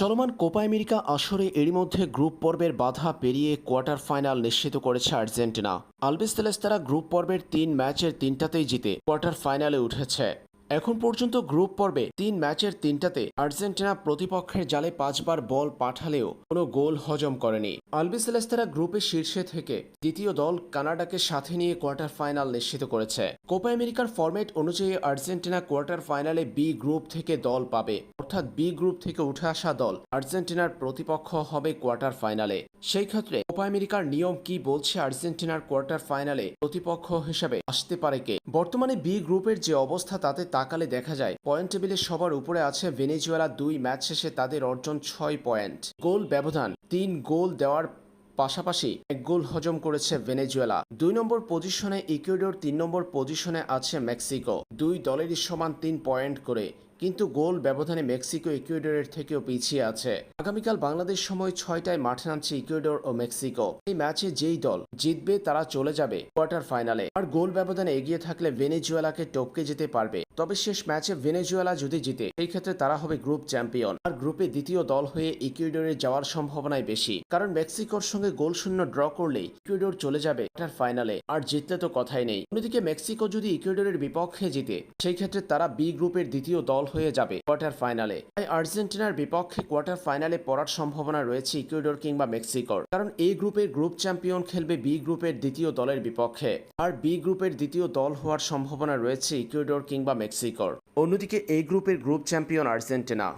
চলমান Copa America আসরে এরই মধ্যে গ্রুপ পর্বের বাধা পেরিয়ে কোয়ার্টার ফাইনাল নিশ্চিত করেছে আর্জেন্টিনা। আলবিস তেলেস্তারা গ্রুপ পর্বের তিন ম্যাচের তিনটাতেই জিতে কোয়ার্টার ফাইনালে উঠেছে। এখন পর্যন্ত গ্রুপ পর্বে তিন ম্যাচের তিনটাতে আর্জেন্টিনা প্রতিপক্ষের জালে পাঁচবার বল পাঠালেও কোনো গোল হজম করেনি। আলবিস তেলেস্তারা গ্রুপের শীর্ষে থেকে দ্বিতীয় দল কানাডাকে সাথে নিয়ে কোয়ার্টার ফাইনাল নিশ্চিত করেছে। কোপা আমেরিকার ফরম্যাট অনুযায়ী আর্জেন্টিনা কোয়ার্টার ফাইনালে বি গ্রুপ থেকে দল পাবে। অর্থাৎ বি গ্রুপ থেকে উঠে আসা দল আর্জেন্টিনার প্রতিপক্ষ হবে কোয়ার্টার ফাইনালে। সেই ক্ষেত্রে কোপা আমেরিকার নিয়ম কি বলছে আর্জেন্টিনার কোয়ার্টার ফাইনালে প্রতিপক্ষ হিসেবে? আসতে পারে কে? বর্তমানে বি গ্রুপের যে অবস্থা তাতে তাকালে দেখা যায়, পয়েন্ট টেবিলে সবার উপরে আছে ভেনেজুয়েলা দুই ম্যাচ শেষে তাদের অর্জন ছয় পয়েন্ট। গোল ব্যবধান, তিন গোল দেওয়ার পাশাপাশি এক গোল হজম করেছে ভেনেজুয়েলা। দুই নম্বর পজিশনে ইকুয়েডর, তিন নম্বর পজিশনে আছে মেক্সিকো। দুই দলেরই সমান তিন পয়েন্ট করে কিন্তু গোল ব্যবধানে মেক্সিকো ইকুয়েডরের থেকেও পিছিয়ে আছে। আগামীকাল বাংলাদেশ সময় ছয়টায় মাঠে নামছে ইকুয়েডর ও মেক্সিকো। এই ম্যাচে যেই দল জিতবে, তারা চলে যাবে কোয়ার্টার ফাইনালে। আর গোল ব্যবধানে এগিয়ে থাকলে ভেনেজুয়েলাকে টপকে যেতে পারবে। তবে শেষ ম্যাচে ভেনেজুয়েলা যদি জিতে, সেই ক্ষেত্রে তারা হবে গ্রুপ চ্যাম্পিয়ন। আর গ্রুপে দ্বিতীয় দল হয়ে ইকুয়েডরে যাওয়ার সম্ভাবনাই বেশি। কারণ মেক্সিকোর সঙ্গে গোল শূন্য ড্র করলেই ইকুয়েডর চলে যাবে কোয়ার্টার ফাইনালে। আর জিতলে তো কথাই নেই। অন্যদিকে মেক্সিকো যদি ইকুয়েডরের বিপক্ষে জিতে, সেই ক্ষেত্রে তারা বি গ্রুপের দ্বিতীয় দল হয়ে যাবে কোয়ার্টার ফাইনালে। তাই আর্জেন্টিনার বিপক্ষে কোয়ার্টার ফাইনালে পড়ার সম্ভাবনা রয়েছে ইকুয়েডর কিংবা মেক্সিকোর। কারণ এই গ্রুপের গ্রুপ চ্যাম্পিয়ন খেলবে বি গ্রুপের দ্বিতীয় দলের বিপক্ষে। আর বি গ্রুপের দ্বিতীয় দল হওয়ার সম্ভাবনা রয়েছে ইকুয়েডর কিংবা মেক্সিকোর। অন্যদিকে এই গ্রুপের গ্রুপ চ্যাম্পিয়ন আর্জেন্টিনা।